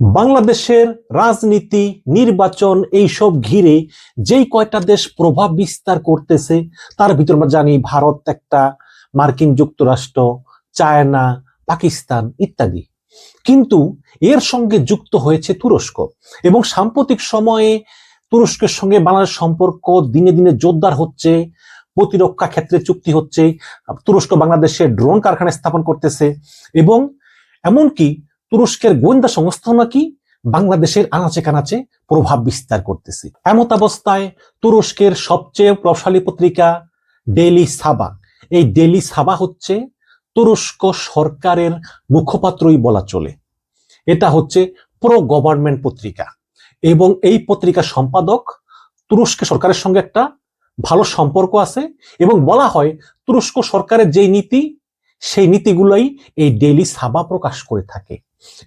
বাংলাদেশের রাজনীতি, নির্বাচন এইসব ঘিরে যেই কয়টা দেশ প্রভাব বিস্তার করতেছে, তার ভিতর আমরা জানি ভারত একটা, মার্কিন যুক্তরাষ্ট্র, চায়না, পাকিস্তান ইত্যাদি। কিন্তু এর সঙ্গে যুক্ত হয়েছে তুরস্ক এবং সাম্প্রতিক সময়ে তুরস্কের সঙ্গে বাংলাদেশ সম্পর্ক দিনে দিনে জোরদার হচ্ছে, প্রতিরক্ষা ক্ষেত্রে চুক্তি হচ্ছে, তুরস্ক বাংলাদেশে ড্রোন কারখানা স্থাপন করতেছে এবং এমনকি তুরস্কের গোয়েন্দা সংস্থা নাকি বাংলাদেশের আনাচে কানাচে প্রভাব বিস্তার করতেছে। এমত অবস্থায় তুরস্কের সবচেয়ে প্রভাবশালী পত্রিকা ডেলি সাবা। এই ডেলি সাবা হচ্ছে তুরস্ক সরকারের মুখপাত্রই বলা চলে। এটা হচ্ছে প্রো গভর্নমেন্ট পত্রিকা এবং এই পত্রিকার সম্পাদক তুরস্ক সরকারের সঙ্গে একটা ভালো সম্পর্ক আছে এবং বলা হয় তুরস্ক সরকারের যেই নীতি, সেই নীতিগুলোই এই ডেইলি সাবা প্রকাশ করে থাকে।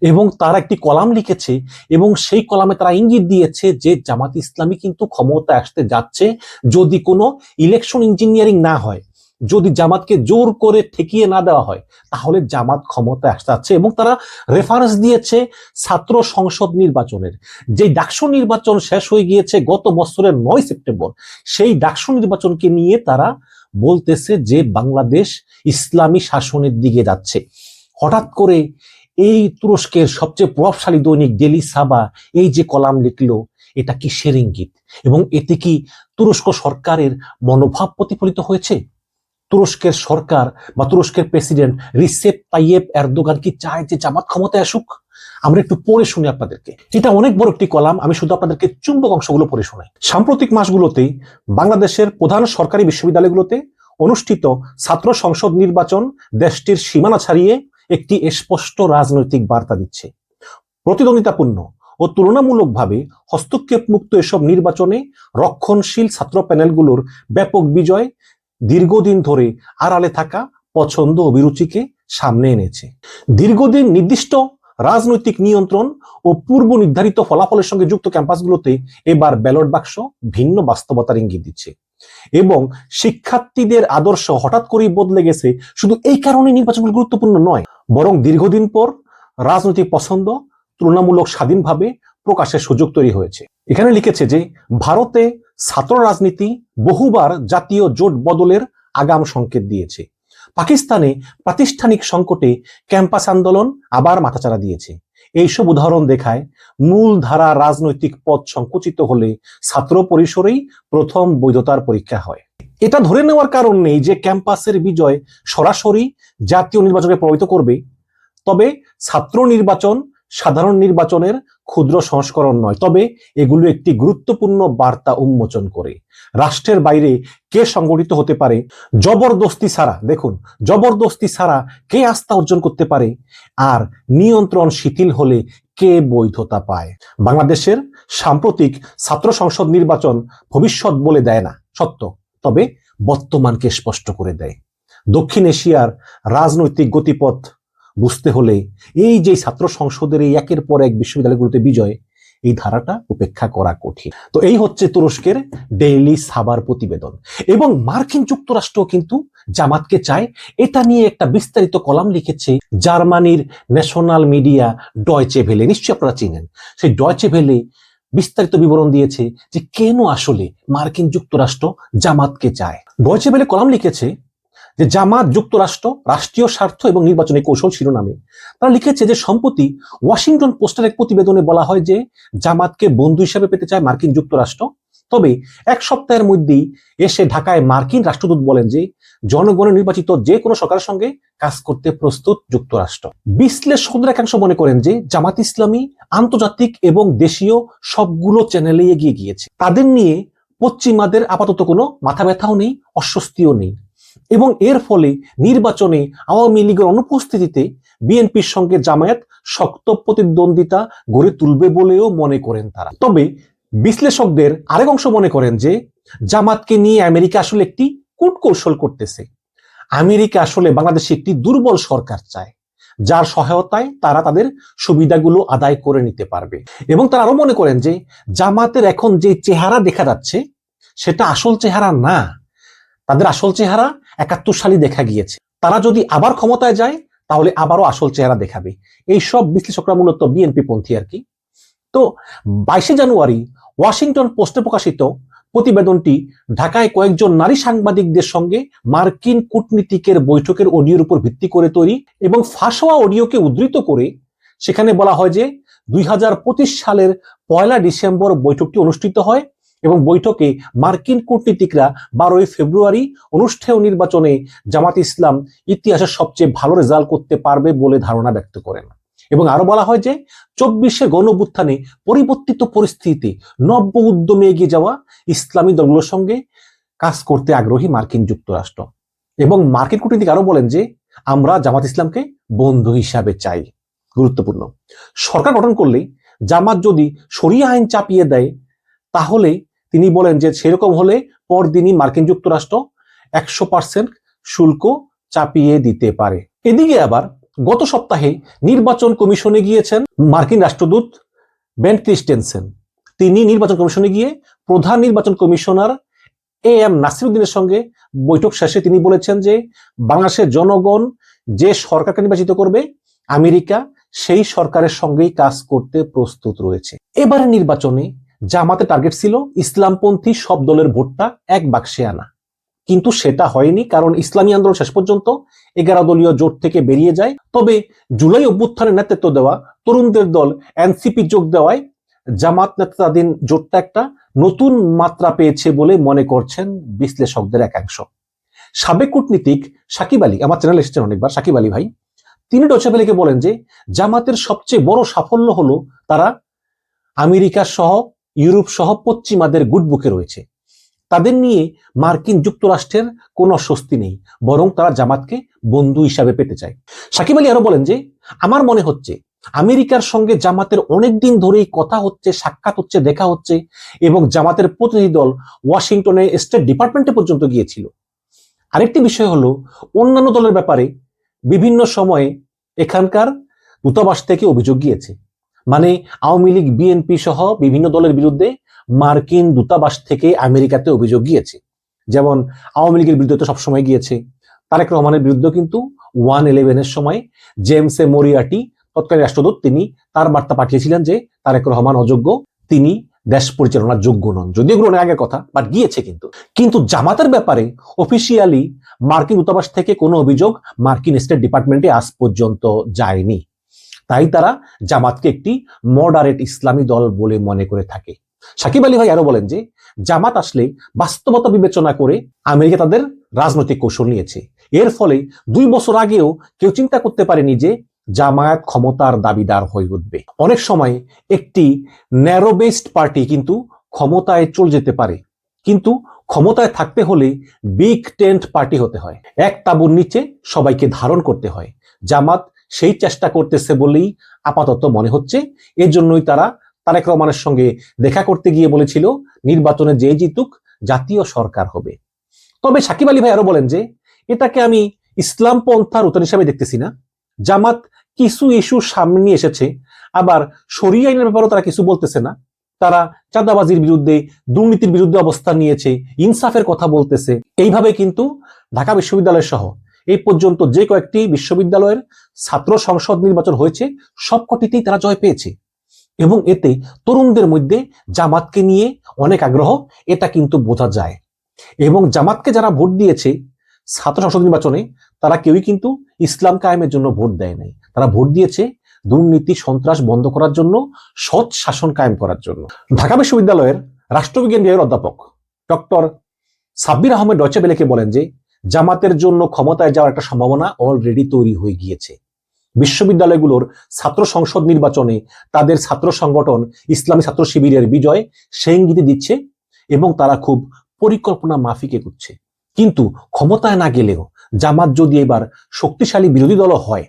এবং তারা একটি কলাম লিখেছে এবং সেই কলামে তারা ইঙ্গিত দিয়েছে যে জামাত ইসলামী কিন্তু ক্ষমতা আসতে যাচ্ছে যদি কোনো ইলেকশন ইঞ্জিনিয়ারিং না হয়, যদি জামাতকে জোর করে ঠেকিয়ে না দেওয়া হয়, তাহলে জামাত ক্ষমতায় আসতে যাচ্ছে এবং তারা রেফারেন্স দিয়েছে ছাত্র সংসদ নির্বাচনের। যে ডাকসু নির্বাচন শেষ হয়ে গিয়েছে গত বছরের নয় সেপ্টেম্বর, সেই ডাকসু নির্বাচনকে নিয়ে তারা বলতেছে যে বাংলাদেশ ইসলামী শাসনের দিকে যাচ্ছে। হঠাৎ করে এই তুরস্কের সবচেয়ে প্রভাবশালী দৈনিক ডেলি সাবা এই যে কলাম লিখলো, এটা কি ইঙ্গিত এবং এতে কি তুরস্ক সরকারের মনোভাব প্রতিফলিত হয়েছে? তুরস্কের সরকার বা তুরস্কের প্রেসিডেন্ট রিসেপ তাইয়েব এরদোগান কি চায় যে জামাত ক্ষমতায় আসুক? আমরা একটু পড়ে শুনি আপনাদেরকে। এটা অনেক বড় একটি কলাম, আমি শুধু আপনাদেরকে চুম্বক অংশগুলো পড়ে শোনাই। সাম্প্রতিক মাসগুলোতে বাংলাদেশের প্রধান সরকারি বিশ্ববিদ্যালয়গুলোতে অনুষ্ঠিত ছাত্র সংসদ নির্বাচন দেশটির সীমানা ছাড়িয়ে একটি স্পষ্ট রাজনৈতিক বার্তা দিচ্ছে। প্রতিদ্বন্দ্বিতাপূর্ণ ও তুলনামূলকভাবে হস্তক্ষেপ মুক্ত এসব নির্বাচনে রক্ষণশীল ছাত্র প্যানেলগুলোর ব্যাপক বিজয় দীর্ঘদিন ধরে আড়ালে থাকা পছন্দ অভিরুচিকে সামনে এনেছে। দীর্ঘদিন নির্দিষ্ট রাজনৈতিক নিয়ন্ত্রণ ও পূর্ব নির্ধারিত ফলাফলের সঙ্গে যুক্ত ক্যাম্পাসগুলোতে এবার ব্যালট বাক্স ভিন্ন বাস্তবতার ইঙ্গিত দিচ্ছে। এবং শিক্ষার্থীদের আদর্শ হঠাৎ করেই বদলে গেছে, শুধু এই কারণে নির্বাচনগুলো গুরুত্বপূর্ণ নয় বরং দীর্ঘদিন পর রাজনৈতিক পছন্দ তুলনামূলক স্বাধীনভাবে প্রকাশের সুযোগ তৈরি হয়েছে। এখানে লিখেছে যে, ভারতে ছাত্র রাজনীতি বহুবার জাতীয় জোট বদলের আগাম সংকেত দিয়েছে। পাকিস্তানে প্রাতিষ্ঠানিক সংকটে ক্যাম্পাস আন্দোলন আবার মাথাচাড়া দিয়েছে। এইসব উদাহরণ দেখায় মূলধারা রাজনৈতিক পথ সংকুচিত হলে ছাত্র পরিসরেই প্রথম বৈধতার পরীক্ষা হয়। এটা ধরে নেওয়ার কারণ নেই যে ক্যাম্পাসের বিজয় সরাসরি জাতীয় নির্বাচনকে প্রভাবিত করবে তবে ছাত্র নির্বাচন সাধারণ নির্বাচনের ক্ষুদ্র সংস্করণ নয়। তবে এগুলো একটি গুরুত্বপূর্ণ বার্তা উন্মোচন করে। রাষ্ট্রের বাইরে কে সংগঠিত হতে পারে? জবরদস্তি ছাড়া দেখুন, জবরদস্তি ছাড়া কে আস্থা অর্জন করতে পারে? আর নিয়ন্ত্রণ শিথিল হলে কে বৈধতা পায়? বাংলাদেশের সাম্প্রতিক ছাত্র সংসদ নির্বাচন ভবিষ্যৎ বলে দেয় না, সত্য। তবে বর্তমানকে স্পষ্ট করে দেয়। দক্ষিণ এশিয়ার রাজনৈতিক গতিপথ বুঝতে হলে এই যে ছাত্র সংসদের এই একের পর এক বিশ্ববিদ্যালয়গুলোতে বিজয়, এই ধারাটা উপেক্ষা করা কঠিন। তো এই হচ্ছে তুরস্কের ডেইলি সাবার প্রতিবেদন। এবং মার্কিন যুক্তরাষ্ট্র কিন্তু জামাতকে চায়। এটা নিয়ে একটা বিস্তারিত কলাম লিখেছে জার্মানির ন্যাশনাল মিডিয়া ডয়চে ভেলে। নিশ্চয়ই আপনারা চিনেন। সেই ডয়চে ভেলে বিস্তারিত বিবরণ দিয়েছে যে কেন আসলে মার্কিন যুক্তরাষ্ট্র জামাতকে চায়। ডয়চে ভেলে কলাম লিখেছে যে জামাত, যুক্তরাষ্ট্র, রাষ্ট্রীয় স্বার্থ এবং নির্বাচনী কৌশল শিরোনামে। তারা লিখেছে যে সম্প্রতি ওয়াশিংটন পোস্টের এক প্রতিবেদনে বলা হয় যে জামাতকে বন্ধু হিসেবে পেতে চায় মার্কিন যুক্তরাষ্ট্র। তবে এক সপ্তাহের মধ্যেই এসে ঢাকায় মার্কিন রাষ্ট্রদূত বলেন যে জনগণের নির্বাচিত যে কোনো সরকারের সঙ্গে কাজ করতে প্রস্তুত যুক্তরাষ্ট্র। বিশ্লেষকদের একাংশ মনে করেন যে জামাত ইসলামী, আন্তর্জাতিক এবং দেশীয় সবগুলো চ্যানেলে এগিয়ে গিয়েছে। তাদের নিয়ে পশ্চিমাদের আপাতত কোনো মাথা ব্যথাও নেই, অস্বস্তিও নেই। এবং এর ফলে নির্বাচনে আওয়ামী লীগের অনুপস্থিতিতে বিএনপির সঙ্গে জামায়াত শক্ত প্রতিদ্বন্দ্বিতা গড়ে তুলবে বলেও মনে করেন তারা। তবে বিশ্লেষকদের আরেক অংশ মনে করেন যে জামাতকে নিয়ে আমেরিকা আসলে একটি কূটকৌশল করতেছে। আমেরিকা আসলে বাংলাদেশে একটি দুর্বল সরকার চায়, যার সহায়তায় তারা তাদের সুবিধাগুলো আদায় করে নিতে পারবে। এবং তারা আরও মনে করেন যে, জামাতের এখন যে চেহারা দেখা যাচ্ছে, সেটা আসল চেহারা না। তাদের আসল চেহারা একাত্তর সালই দেখা গিয়েছে। তারা যদি আবার ক্ষমতায় যায়, তাহলে আবারও আসল চেহারা দেখাবে। এই সব বিশ্লেষকরা মূলত বিএনপি পন্থী আর কি। তো বাইশে জানুয়ারি ওয়াশিংটন পোস্টে প্রকাশিত প্রতিবেদনটি ঢাকায় কয়েকজন নারী সাংবাদিকদের সঙ্গে মার্কিন কূটনীতিকের বৈঠকের অডিওর উপর ভিত্তি করে তৈরি এবং ফাঁস হওয়া অডিওকে উদ্ধৃত করে সেখানে বলা হয় যে দুই হাজার পঁচিশ সালের পয়লা ডিসেম্বর বৈঠকটি অনুষ্ঠিত হয় এবং বৈঠকে মার্কিন কূটনীতিকরা বারোই ফেব্রুয়ারি অনুষ্ঠেয় নির্বাচনে জামাত ইসলাম ইতিহাসের সবচেয়ে ভালো রেজাল্ট করতে পারবে বলে ধারণা ব্যক্ত করেন। এবং আরও বলা হয় যে চব্বিশে গণবুত্থানে পরিবর্তিত পরিস্থিতিতে নব্য উদ্যমে এগিয়ে যাওয়া ইসলামী দলগুলোর সঙ্গে কাজ করতে আগ্রহী মার্কিন যুক্তরাষ্ট্র। এবং মার্কিন কূটনীতিক আরও বলেন যে, আমরা জামাত ইসলামকে বন্ধু হিসাবে চাই। গুরুত্বপূর্ণ। সরকার গঠন করলে জামাত যদি সরিয়া আইন চাপিয়ে দেয়, তাহলে তিনি বলেন যে সেরকম হলে পরদিনই মার্কিন যুক্তরাষ্ট্র একশো পার্সেন্ট শুল্ক চাপিয়ে দিতে পারে। এদিকে আবার গত সপ্তাহে নির্বাচন কমিশনে গিয়েছেন মার্কিন রাষ্ট্রদূত বেন ক্রিস্টেনসেন। তিনি নির্বাচন কমিশনে গিয়ে প্রধান নির্বাচন কমিশনার এ এম নাসিরুদ্দিনের সঙ্গে বৈঠক শেষে তিনি বলেছেন যে, বাংলাদেশের জনগণ যে সরকারকে নির্বাচিত করবে, আমেরিকা সেই সরকারের সঙ্গেই কাজ করতে প্রস্তুত রয়েছে। এবারে নির্বাচনে জামাতে টার্গেট ছিল ইসলামপন্থী সব দলের ভোটটা এক বাক্সে আনা। কিন্তু সেটা হয়নি, কারণ ইসলামী আন্দোলন শেষ পর্যন্ত এগারো দলীয় জোট থেকে বেরিয়ে যায়। তবে জুলাই অভ্যুত্থানের নেতৃত্ব দেওয়া তরুণদের দল, এনসিপি যোগ দেওয়ায় জামাত নেতাধীন জোটটা একটা নতুন মাত্রা পেয়েছে বলে মনে করছেন বিশ্লেষকদের একাংশ। সাবেক কূটনীতিক সাকিব আলী, আমার চ্যানেল এসেছেন অনেকবার, সাকিব আলী ভাই, তিনি ডচেবেলিকে বলেন যে, জামাতের সবচেয়ে বড় সাফল্য হলো তারা আমেরিকা সহ, ইউরোপ সহ পশ্চিমাদের গুডবুকে রয়েছে। তাদের নিয়ে মার্কিন যুক্তরাষ্ট্রের কোনো স্বস্তি নেই, বরং তারা জামাতকে বন্ধু হিসাবে পেতে চায়। সাকিব আলী আরও বলেন যে, আমার মনে হচ্ছে আমেরিকার সঙ্গে জামাতের অনেক দিন ধরেই কথা হচ্ছে, সাক্ষাৎ হচ্ছে, দেখা হচ্ছে এবং জামাতের প্রতিনিধি দল ওয়াশিংটনে স্টেট ডিপার্টমেন্টে পর্যন্ত গিয়েছিল। আরেকটি বিষয় হলো, অন্যান্য দলের ব্যাপারে বিভিন্ন সময়ে এখানকার দূতাবাস থেকে অভিযোগ গিয়েছে। মানে আওয়ামী লীগ, বিএনপি সহ বিভিন্ন দলের বিরুদ্ধে মার্কিন দূতাবাস থেকে আমেরিকাতে অভিযোগ গিয়েছে। যেমন, আওয়ামী লীগের বিরুদ্ধে তো সবসময় গিয়েছে। তারেক রহমানের বিরুদ্ধে কিন্তু ওয়ান ইলেভেনের সময় জেমস এ মরিয়াটি, তৎকালীন রাষ্ট্রদূত, তিনি তার বার্তা পাঠিয়েছিলেন যে, তারেক রহমান অযোগ্য, তিনি দেশ পরিচালনার যোগ্য নন। যদিও অনেক আগের কথা বাট গিয়েছে কিন্তু। কিন্তু জামাতের ব্যাপারে অফিসিয়ালি মার্কিন দূতাবাস থেকে কোনো অভিযোগ মার্কিন স্টেট ডিপার্টমেন্টে আজ পর্যন্ত যায়নি। তাই তারা জামাতকে একটি মডারেট ইসলামী দল বলে মনে করে থাকে। সাকিব আলী ভাই আরও বলেন যে, জামাত আসলে বাস্তবতা বিবেচনা করে আমেরিকা তাদের রাজনৈতিক কৌশল নিয়েছে। এর ফলে দুই বছর আগেও কেউ চিন্তা করতে পারেনি যে, জামায়াত ক্ষমতার দাবিদার হয়ে উঠবে। অনেক সময় একটি ন্যারো বেসড পার্টি কিন্তু ক্ষমতায় চলে যেতে পারে। কিন্তু ক্ষমতায় থাকতে হলে বিগ টেন্ট পার্টি হতে হয়। এক তাবুর নিচে সবাইকে ধারণ করতে হয়। জামাত সেই চেষ্টা করতেছে বলেই আপাতত মনে হচ্ছে। এর জন্যই তারা তারেক রহমানের সঙ্গে দেখা করতে গিয়ে বলেছিল, নির্বাচনে যে জিতুক জাতীয় সরকার হবে। তবে সাকিব আলী ভাই আরও বলেন যে, এটাকে আমি ইসলাম পন্থার উত্তর হিসাবে দেখতেছি না। জামাত কিছু ইস্যু সামনে এসেছে, আবার সরিয়ে আইনের ব্যাপারেও তারা কিছু বলতেছে না। তারা চাঁদাবাজির বিরুদ্ধে, দুর্নীতির বিরুদ্ধে অবস্থান নিয়েছে, ইনসাফের কথা বলতেছে। এইভাবে কিন্তু ঢাকা বিশ্ববিদ্যালয় সহ এই পর্যন্ত যে কয়েকটি বিশ্ববিদ্যালয়ের ছাত্র সংসদ নির্বাচন হয়েছে, সবকটিতেই তারা জয় পেয়েছে। এবং এতে তরুণদের মধ্যে জামাতকে নিয়ে অনেক আগ্রহ, এটা কিন্তু বোঝা যায়। এবং জামাতকে যারা ভোট দিয়েছে, ছাত্র সংসদ নির্বাচনে, তারা কেউই কিন্তু ইসলাম কায়েমের জন্য ভোট দেয় নাই। তারা ভোট দিয়েছে দুর্নীতি, সন্ত্রাস বন্ধ করার জন্য, সৎ শাসন কায়েম করার জন্য। ঢাকা বিশ্ববিদ্যালয়ের রাষ্ট্রবিজ্ঞান বিভাগের অধ্যাপক ডক্টর সাব্বির আহমেদ ডচেবেলেকে বলেন যে, জামাতের জন্য ক্ষমতায় যাওয়ার একটা সম্ভাবনা অলরেডি তৈরি হয়ে গিয়েছে। বিশ্ববিদ্যালয়গুলোর ছাত্র সংসদ নির্বাচনে তাদের ছাত্র সংগঠন ইসলামী ছাত্র শিবিরের বিজয় সে ইঙ্গিতে দিচ্ছে এবং তারা খুব পরিকল্পনা মাফিক এগুচ্ছে কিন্তু ক্ষমতায় না গেলেও জামাত যদি এবার শক্তিশালী বিরোধী দল হয়,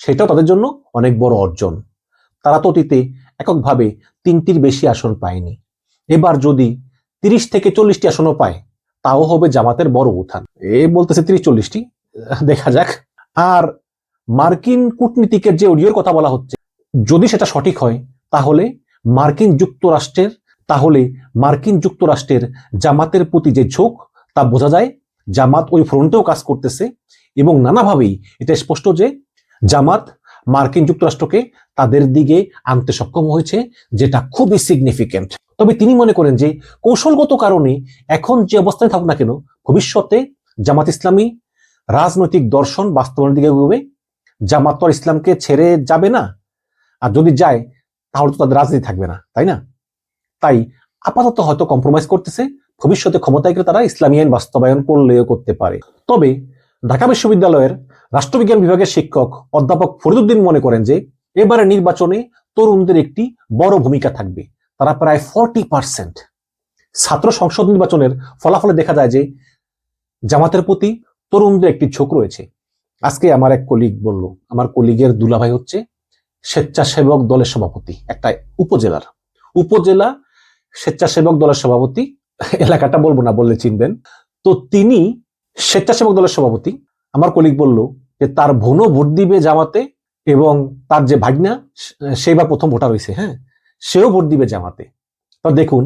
সেটাও তাদের জন্য অনেক বড় অর্জন। তারা তো অতীতে এককভাবে তিনটির বেশি আসন পায়নি। এবার যদি তিরিশ থেকে চল্লিশটি আসনও পায়, তাও হবে জামাতের বড় উত্থান। এ বলতেছে তিরিশ চল্লিশটি, দেখা যাক। আর মার্কিন কূটনীতিকের যে অডিওর কথা বলা হচ্ছে, যদি সেটা সঠিক হয়, তাহলে মার্কিন যুক্তরাষ্ট্রের, তাহলে মার্কিন যুক্তরাষ্ট্রের জামাতের প্রতি যে ঝোঁক, তা বোঝা যায়। জামাত ওই ফ্রন্টেও কাজ করতেছে এবং নানাভাবেই এটা স্পষ্ট যে জামাত মার্কিন যুক্তরাষ্ট্রকে তাদের দিকে আনতে সক্ষম হয়েছে, যেটা খুবই সিগনিফিকেন্ট তবে তিনি মনে করেন যে কৌশলগত কারণে এখন যে অবস্থায় থাকুক না কেন, ভবিষ্যতে জামাত ইসলামী রাজনৈতিক দর্শন বাস্তবনের দিকে এগোবে। জামাত তো ইসলামকে ছেড়ে যাবে না। আর যদি যায়, তাহলে তো তাদের রাজনীতি থাকবে না, তাই না? তাই আপাতত হয়তো কম্প্রোমাইজ করতেছে। ভবিষ্যতে ক্ষমতায় গেলে তারা ইসলামী আইন বাস্তবায়ন করলেও করতে পারে। তবে ঢাকা বিশ্ববিদ্যালয়ের রাষ্ট্রবিজ্ঞান বিভাগের শিক্ষক অধ্যাপক ফরিদুদ্দিন মনে করেন যে এবারে নির্বাচনে তরুণদের একটি বড় ভূমিকা থাকবে। তারা প্রায় ফর্টি পার্সেন্ট ছাত্র সংসদ নির্বাচনের ফলাফলে দেখা যায় যে, জামাতের প্রতি তরুণদের একটি ঝোঁক রয়েছে। আজকে আমার এক কলিগ বলল, আমার কলিগের দুলাভাই হচ্ছে স্বেচ্ছাসেবক দলের সভাপতি, একটা উপজেলার। উপজেলা স্বেচ্ছাসেবক দলের সভাপতি, এলাকাটা বলব না, বললে চিনবেন। তো তিনি স্বেচ্ছাসেবক দলের সভাপতি। আমার কলিগ বলল যে, তার বোনও ভোট দিবে জামাতে এবং তার যে ভাগনা সেবার প্রথম ভোটার হয়েছে হ্যাঁ সেও ভোট দিবে জামাতে। তো দেখুন,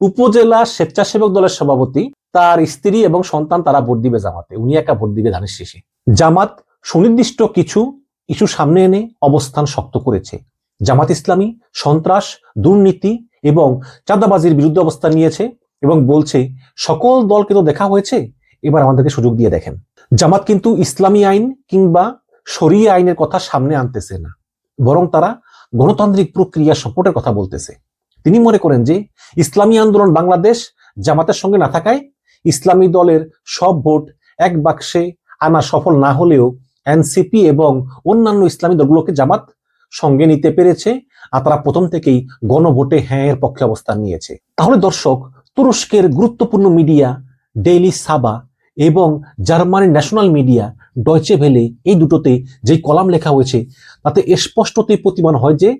উপজেলা স্বেচ্ছাসেবক দলের সভাপতি, তার স্ত্রী এবং সন্তান তারা ভোট দিবে জামাতে। উনি একা ভোট দিবে ধানের শেষে। জামাত সুনির্দিষ্ট কিছু ইস্যু সামনে এনে অবস্থান শক্ত করেছে। জামাত ইসলামী সন্ত্রাস, দুর্নীতি এবং চাঁদাবাজির বিরুদ্ধে অবস্থান নিয়েছে এবং বলছে, সকল দলকে তো দেখা হয়েছে, এবার আমাদেরকে সুযোগ দিয়ে দেখেন। জামাত কিন্তু ইসলামী আইন কিংবা শরিয়া আইনের কথা সামনে আনতেছে না, বরং তারা গণতান্ত্রিক প্রক্রিয়া সাপোর্টের কথা বলতেছে। তিনি মনে করেন যে, ইসলামী আন্দোলন বাংলাদেশ জামাতের সঙ্গে না থাকায় ইসলামী দলের সব ভোট এক বাক্সে আনা সফল না হলেও এনসিপি এবং অন্যান্য ইসলামী দলগুলোকে জামাত সঙ্গে নিতে পেরেছে আর তারা প্রথম থেকেই গণভোটে হ্যাঁ এর পক্ষে অবস্থান নিয়েছে। তাহলে দর্শক, তুরস্কের গুরুত্বপূর্ণ মিডিয়া ডেইলি সাবা এবং জার্মানির ন্যাশনাল মিডিয়া ডয়চে ভেলে এই দুটোতে যেই কলাম লেখা হয়েছে, তাতে স্পষ্টতই প্রতিমান হয় যে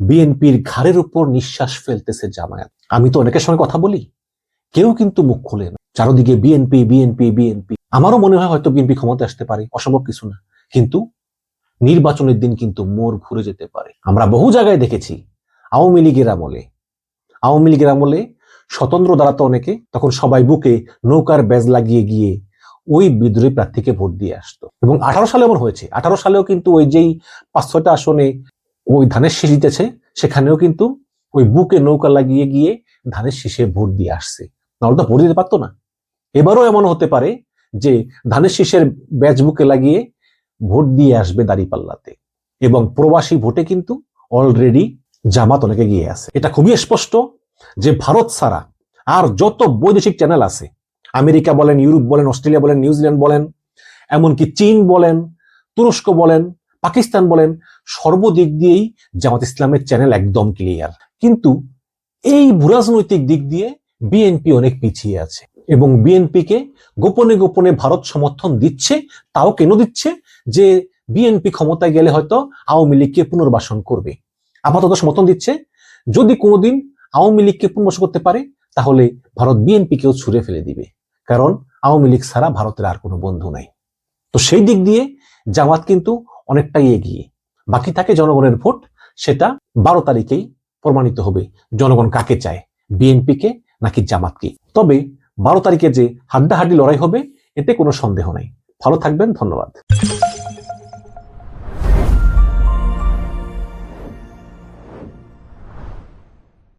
বিএনপির ঘাড়ের উপর নিঃশ্বাস ফেলতেছে জামায়াত। আমি তো অনেকের সঙ্গে কথা বলি, কেউ কিন্তু মুখ খুলে না। চারদিকে বিএনপি বিএনপি বিএনপি। আমারও মনে হয় হয়তো বিএনপি ক্ষমতা আসতে পারে, অসম্ভব কিছু না। কিন্তু নির্বাচনের দিন কিন্তু মোর ঘুরে যেতে পারে। আমরা বহু জায়গায় দেখেছি, আওয়ামী লীগের আমলে। আওয়ামী লীগের আমলে স্বতন্ত্র দাঁড়াতো অনেকে, তখন সবাই বুকে নৌকার ব্যাজ লাগিয়ে গিয়ে ওই বিদ্রোহী প্রার্থীকে ভোট দিয়ে আসতো। এবং আঠারো সালে এমন হয়েছে, আঠারো সালেও কিন্তু ওই যেই পাঁচ ছয়টা আসনে ওই ধানের শীষ জিতেছে, সেখানেও কিন্তু ওই বুকে নৌকা লাগিয়ে গিয়ে ধানের শীষে ভোট দিয়ে আসছে। নাহলে তো ভোট দিতে পারতো না। এবারও এমন হতে পারে যে ধানের শীষের ব্যাচ বুকে লাগিয়ে ভোট দিয়ে আসবে দাঁড়িপাল্লাতে। এবং প্রবাসী ভোটে কিন্তু অলরেডি জামাত অনেকে গিয়ে আছে। এটা খুবই স্পষ্ট যে ভারত ছাড়া আর যত বৈদেশিক চ্যানেল আছে, আমেরিকা বলেন, ইউরোপ বলেন, অস্ট্রেলিয়া বলেন নিউজিল্যান্ড বলেন, এমনকি চীন বলেন, তুরস্ক বলেন, পাকিস্তান বলেন, সর্বদিক দিয়েই জামাত ইসলামের চ্যানেল একদম ক্লিয়ার কিন্তু এই ভূরাজনৈতিক দিক দিয়ে বিএনপি অনেক পিছিয়ে আছে। এবং বিএনপিকে গোপনে গোপনে ভারত সমর্থন দিচ্ছে, তাও কেন দিচ্ছে? যে বিএনপি ক্ষমতায় গেলে হয়তো আওয়ামী লীগকে পুনর্বাসন করবে। আপাতত সমর্থন দিচ্ছে। যদি কোনোদিন আওয়ামী লীগকে পুনর্বাসন করতে পারে, তাহলে ভারত বিএনপিকেও ছুড়ে ফেলে দিবে। কারণ আওয়ামী লীগ ছাড়া ভারতের আর কোনো বন্ধু নাই। তো সেই দিক দিয়ে জামাত কিন্তু অনেকটাই এগিয়ে। বাকি থাকে জনগণের ভোট, সেটা বারো তারিখেই প্রমাণিত হবে। জনগণ কাকে চায়, বিএনপিকে নাকি জামাতকে? তবে বারো তারিখে যে হাড্ডাহাড্ডি লড়াই হবে এতে কোনো সন্দেহ নেই। ভালো থাকবেন ধন্যবাদ।